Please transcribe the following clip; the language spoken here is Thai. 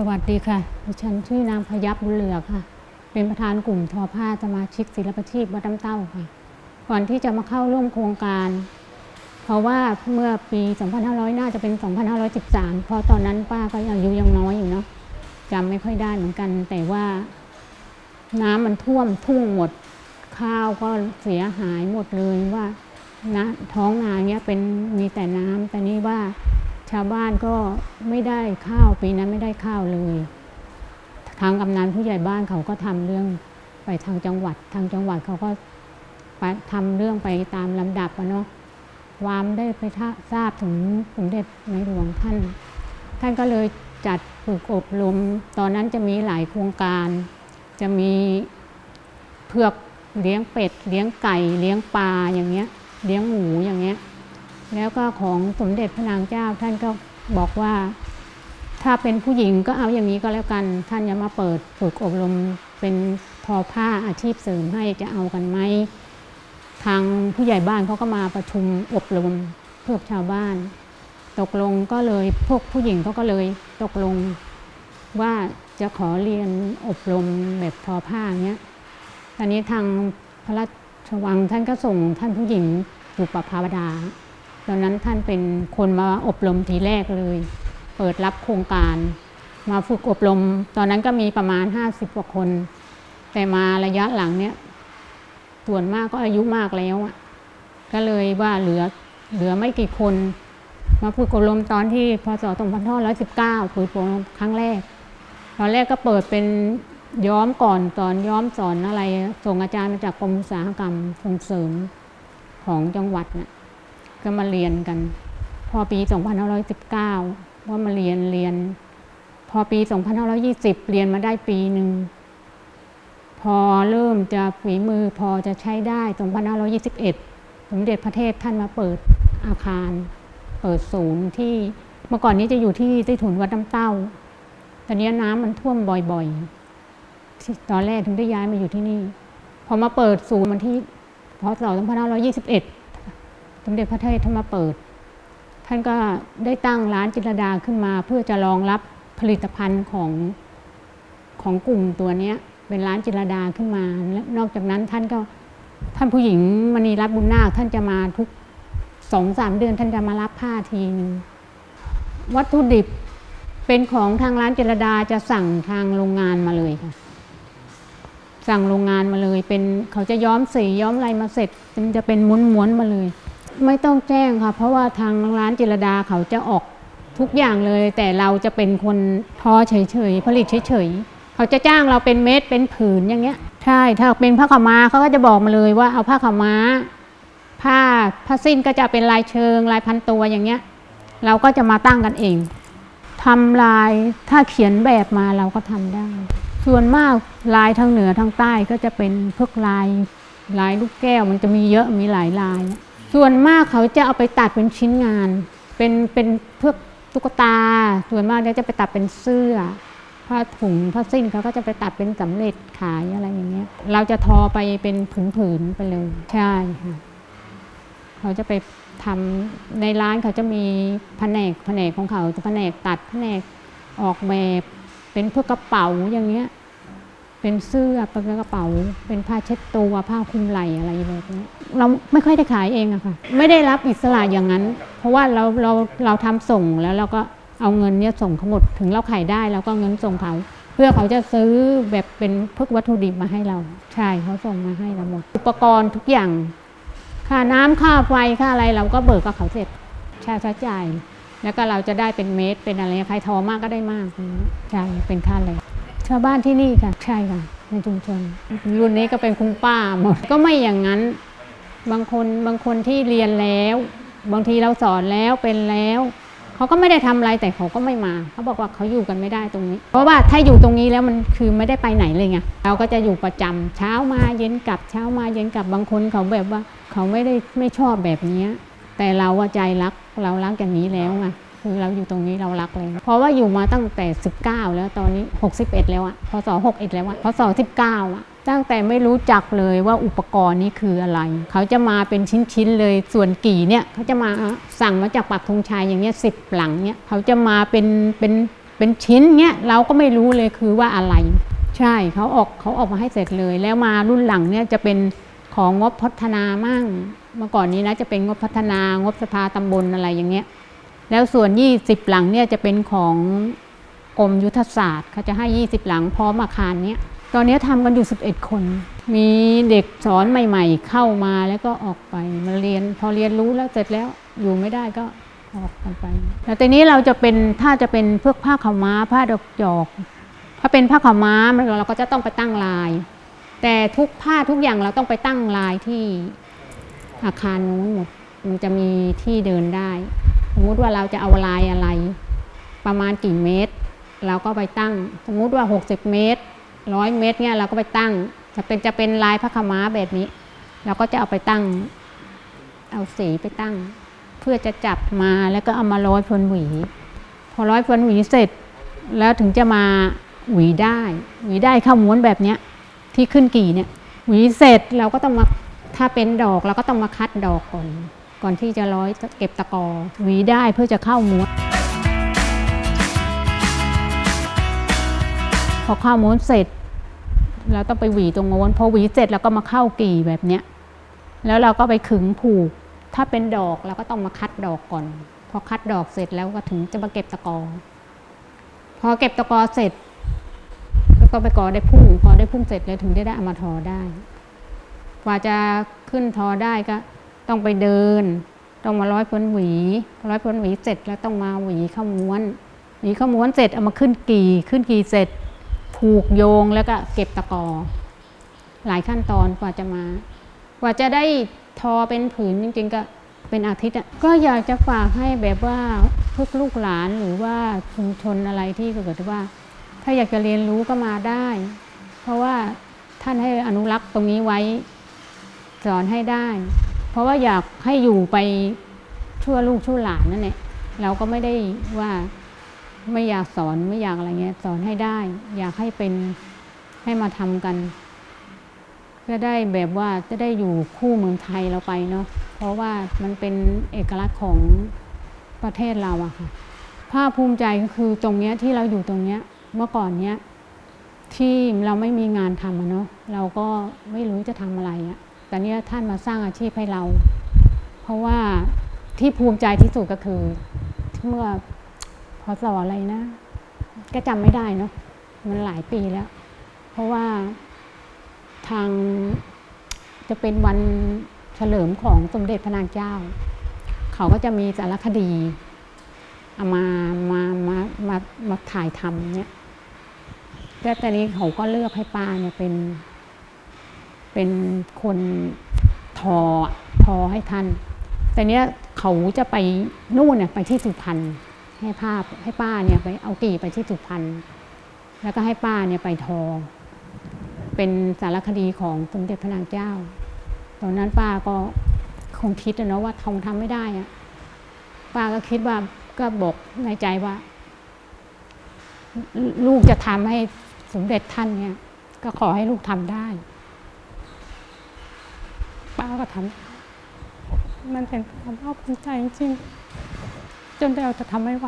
สวัสดีค่ะ ดิฉันชื่อนางพยับบุญเหลือค่ะ เป็นประธานกลุ่มทอผ้าสมาชิกศิลปชีพวัดน้ำเต้าค่ะ ก่อนที่จะมาเข้าร่วมโครงการ เพราะว่าเมื่อปี 2500 น่าจะเป็น 2513 เพราะตอนนั้นป้าก็อายุยังน้อยอยู่เนาะจำไม่ค่อยได้เหมือนกัน แต่ว่า น้ำมันท่วมทุ่งหมด ข้าวก็เสียหายหมดเลยว่านะท้องนาเนี้ยเป็นมีแต่น้ำแต่นี่ว่า ชาวบ้านก็ไม่ได้ข้าวปีนั้นไม่ได้ข้าวเลย ทางกำนันผู้ใหญ่บ้านเขาก็ทำเรื่องไปทางจังหวัด ทางจังหวัดเขาก็ไปทำเรื่องไปตามลำดับอะเนาะความได้ไปททราบถึงสมเด็จในหลวงท่าน ท่านก็เลยจัดฝึกอบรม ตอนนั้นจะมีหลายโครงการ จะมีเผือกเลี้ยงเป็ด เลี้ยงไก่ เลี้ยงปลาอย่างเงี้ย เลี้ยงหมูอย่างเงี้ย แล้วก็ของสมเด็จพระนางเจ้าท่านก็บอกว่า ถ้าเป็นผู้หญิงก็เอาอย่างนี้ก็แล้วกัน ท่านจะมาเปิดฝึกอบรมเป็นทอผ้าอาชีพเสริมให้จะเอากันไหมทางผู้ใหญ่บ้านเขาก็มาประชุมอบรมพวกชาวบ้าน ตกลงก็เลยพวกผู้หญิงเขาก็เลยตกลงว่าจะขอเรียนอบรมแบบทอผ้าเนี้ยตอนนี้ทางพระราชวังท่านก็ส่งท่านผู้หญิงบุปภาวดา ตอนนั้นท่านเป็นคนมาอบรมทีแรกเลย เปิดรับโครงการ มาฝึกอบรม ตอนนั้นก็มีประมาณ 50กว่าคน แต่มาระยะหลังเนี้ยส่วนมากก็อายุมากแล้วอะก็เลยว่าเหลือเหลือไม่กี่คน มาฝึกอบรมตอนที่พศ2519ฝึกอบรมครั้งแรก ตอนแรกก็เปิดเป็นย้อมก่อนสอนย้อมสอนอะไร ส่งอาจารย์มาจากกรมอุตสาหกรรมส่งเสริมของจังหวัดน่ะ ก็มาเรียนกัน พอปี 2519 ว่ามาเรียนเรียน พอปี 2520 เรียนมาได้ปีหนึ่ง พอเริ่มจะฝีมือพอจะใช้ได้ 2521 สมเด็จพระเทพท่านมาเปิดอาคาร เปิดศูนย์ที่เมื่อก่อนนี้จะอยู่ที่ใต้ถุนวัดน้ำเต้า ตอนนี้น้ำมันท่วมบ่อยๆที่ตอนแรกถึงได้ย้ายมาอยู่ที่นี่ พอมาเปิดศูนย์วันที่พศ2521 สมเด็จพระเทพท่านมาเปิด ท่านก็ได้ตั้งร้านจิตรดาขึ้นมา เพื่อจะรองรับผลิตภัณฑ์ของของกลุ่มตัวนี้เป็นร้านจิตรดาขึ้นมา และนอกจากนั้นท่านก็ท่านผู้หญิงมณีรัตน์บุญนาคท่านจะมาทุกสองสามเดือนท่านจะมารับผ้าทีนึงวัตถุดิบเป็นของทางร้านจิตรดาจะสั่งทางโรงงานมาเลยค่ะ สั่งโรงงานมาเลย เป็นเขาจะย้อมสีย้อมอะไรมาเสร็จมันจะเป็นม้วนๆมาเลย ไม่ต้องแจ้งค่ะ เพราะว่าทางร้านจิรดาเขาจะออกทุกอย่างเลย แต่เราจะเป็นคนทอเฉยๆผลิตเฉยๆเขาจะจ้างเราเป็นเม็ดเป็นผืนอย่างเงี้ย ใช่ถ้าเป็นผ้าขาวม้าเขาก็จะบอกมาเลยว่าเอาผ้าขาวม้า ผ้าผ้าสิ้นก็จะเป็นลายเชิงลายพันตัวอย่างเงี้ย เราก็จะมาตั้งกันเองทำลายถ้าเขียนแบบมาเราก็ทำได้ ส่วนมากลายทางเหนือทางใต้ก็จะเป็นพวกลายลายลูกแก้วมันจะมีเยอะมีหลายลาย ส่วนมากเขาจะเอาไปตัดเป็นชิ้นงาน เป็นเป็นพวกตุ๊กตา ส่วนมากเนี่ยจะไปตัดเป็นเสื้อผ้าถุงผ้าสิ้นเขาก็จะไปตัดเป็นสำเร็จขายอะไรอย่างเงี้ย เราจะทอไปเป็นผืนๆไปเลย ใช่ค่ะเขาจะไปทำในร้านเขาจะมีแผนกแผนกของเขาจะแผนกตัดแผนกออกแบบเป็นพวกกระเป๋าอย่างเงี้ย เป็นเสื้อเป็นกระเป๋า เป็นผ้าเช็ดตัวผ้าคลุมไหล่อะไรแบบนี้เราไม่ค่อยได้ขายเองอะค่ะ ไม่ได้รับอิสระอย่างนั้น เพราะว่าเราเราเราทำส่งแล้วเราก็เอาเงินเนี่ยส่งเขาหมดถึงเราขายได้เราก็เงินส่งเขา เพื่อเขาจะซื้อแบบเป็นพวกวัตถุดิบมาให้เรา ใช่เขาส่งมาให้เราหมด อุปกรณ์ทุกอย่าง ค่าน้ำค่าไฟค่าอะไรเราก็เบิกกับเขาเสร็จค่าใช้จ่าย แล้วก็เราจะได้เป็นเมตรเป็นอะไรใครทอมากก็ได้มากใช่เป็นค่าเลย ชาวบ้านที่นี่ค่ะ ใช่ค่ะ ในชุมชน รุ่นนี้ก็เป็นคุณป้าหมดก็ไม่อย่างนั้น บางคนบางคนที่เรียนแล้ว บางทีเราสอนแล้วเป็นแล้วเขาก็ไม่ได้ทำอะไรแต่เขาก็ไม่มา เขาบอกว่าเขาอยู่กันไม่ได้ตรงนี้ เพราะว่าถ้าอยู่ตรงนี้แล้วมันคือไม่ได้ไปไหนเลยไงเราก็จะอยู่ประจำเช้ามาเย็นกลับ เช้ามาเย็นกลับบางคนเขาแบบว่า เขาไม่ได้ไม่ชอบแบบนี้แต่เราว่าใจรักเรารักอย่างนี้แล้วไง คือเราอยู่ตรงนี้เรารักเลย เพราะว่าอยู่มาตั้งแต่ 19 แล้วตอนนี้ 61 แล้วอะพศ61 แล้วอะพศ19อะตั้งแต่ไม่รู้จักเลยว่าอุปกรณ์นี้คืออะไร เขาจะมาเป็นชิ้นๆเลย ส่วนกี่เนี่ยเขาจะมาสั่งมาจากปักธงชัยอย่างเงี้ยสิบหลังเนี่ยเขาจะมาเป็นเป็นเป็นชิ้นเงี้ยเราก็ไม่รู้เลยคือว่าอะไร ใช่เขาออกเขาออกมาให้เสร็จเลย แล้วมารุ่นหลังเนี่ยจะเป็นของงบพัฒนามั่ง เมื่อก่อนนี้นะจะเป็นงบพัฒนางบสภาตำบลอะไรอย่างเงี้ย แล้วส่วน 20 หลังเนี่ยจะเป็นของกรมยุทธศาสตร์เขาจะให้ 20 หลังพร้อมอาคารเนี้ยตอนนี้ทำกันอยู่ 11 คน มีเด็กสอนใหม่ ๆ เข้ามาแล้วก็ออกไปมาเรียนพอเรียนรู้แล้วเสร็จแล้วอยู่ไม่ได้ก็ออกกันไป แล้วทีนี้เราจะเป็นถ้าจะเป็นพวกผ้าขาวม้าผ้าดอกจอกถ้าเป็นผ้าขาวม้าเราก็จะต้องไปตั้งลาย แต่ทุกผ้าทุกอย่างเราต้องไปตั้งลายที่อาคารนู้นหมดมันจะมีที่เดินได้ สมมุติว่าเราจะเอาลายอะไร ประมาณกี่เมตร เราก็ไปตั้ง สมมุติว่า 60 เมตรร้อยเมตรเนี่ยเราก็ไปตั้ง จะเป็นจะเป็นลายพระขม้าแบบนี้ เราก็จะเอาไปตั้ง เอาสีไปตั้ง เพื่อจะจับมาแล้วก็เอามาร้อยพลหวี พอร้อยพลหวีเสร็จ แล้วถึงจะมาหวีได้ หวีได้ข้าม้วนแบบเนี้ยที่ขึ้นกี่เนี่ยหวีเสร็จเราก็ต้องมาถ้าเป็นดอกเราก็ต้องมาคัดดอกก่อน ก่อนที่จะร้อยเก็บตะกอหวีได้เพื่อจะเข้าม้วนพอเข้าม้วนเสร็จเราต้องไปหวีตรงโน้นพอหวีเสร็จเราก็มาเข้ากี่แบบเนี้ยแล้วเราก็ไปขึงผูก ถ้าเป็นดอกเราก็ต้องมาคัดดอกก่อน พอคัดดอกเสร็จแล้วก็ถึงจะมาเก็บตะกอ พอเก็บตะกอเสร็จ ก็ต้องไปกอได้พุ่งกอได้พุ่งเสร็จเลยถึงได้ได้เอามาทอได้ กว่าจะขึ้นทอได้ก็ ต้องไปเดิน ต้องมาร้อยพ้นหวีร้อยพ้นหวีเสร็จแล้วต้องมาหวีข้าม้วนหวีข้าม้วนเสร็จเอามาขึ้นกี่ขึ้นกี่เสร็จ ผูกโยงแล้วก็เก็บตะกอ หลายขั้นตอนกว่าจะมา กว่าจะได้ทอเป็นผืนจริงๆก็เป็นอาทิตย์อะก็อยากจะฝากให้แบบว่าพวกลูกหลานหรือว่าชุมชนอะไรที่เกิดว่า ถ้าอยากจะเรียนรู้ก็มาได้ เพราะว่าท่านให้อนุรักษ์ตรงนี้ไว้ สอนให้ได้ ราะว่าอยากให้อยู่ไปชั่วลูกชั่วหลานนั่นแหละเราก็ไม่ได้ว่าไม่อยากสอนไม่อยากอะไรเงี้ย สอนให้ได้ อยากให้เป็นให้มาทำกันก็ได้แบบว่าจะได้อยู่คู่เมืองไทยเราไปเนาะเพราะว่ามันเป็นเอกลักษณ์ของประเทศเราอะค่ะภาคภูมิใจก็คือตรงเนี้ยที่เราอยู่ตรงเนี้ยเมื่อก่อนเนี้ยที่เราไม่มีงานทำอะเนาะเราก็ไม่รู้จะทำอะไรอะ แต่เนี้ยท่านมาสร้างอาชีพให้เรา เพราะว่าที่ภูมิใจที่สุดก็คือเมื่อพศออะไรนะ ก็จำไม่ได้เนาะมันหลายปีแล้ว เพราะว่าทางจะเป็นวันเฉลิมของสมเด็จพระนางเจ้า เขาก็จะมีสารคดีเอามามามามามาถ่ายทำเนี่ยแล้วตอนนี้เขาก็เลือกให้ป้าเนี่ยเป็น เป็นคนทอทอให้ท่าน แต่เนี้ยเขาจะไปนู่นเนี่ยไปที่สุพรรณให้ภาพให้ป้าเนี่ยไปเอากี่ไปที่สุพรรณแล้วก็ให้ป้าเนี่ยไปทอ เป็นสารคดีของสมเด็จพระนางเจ้า ตอนนั้นป้าก็คงคิดนะว่าคงทำไม่ได้อะป้าก็คิดว่าก็บอกในใจว่า ลูกจะทำให้สมเด็จท่านเนี่ย ก็ขอให้ลูกทำได้ ก็ทำมันเป็นความภาคภูมิใจจริง จนเราจะทำไม่ไหว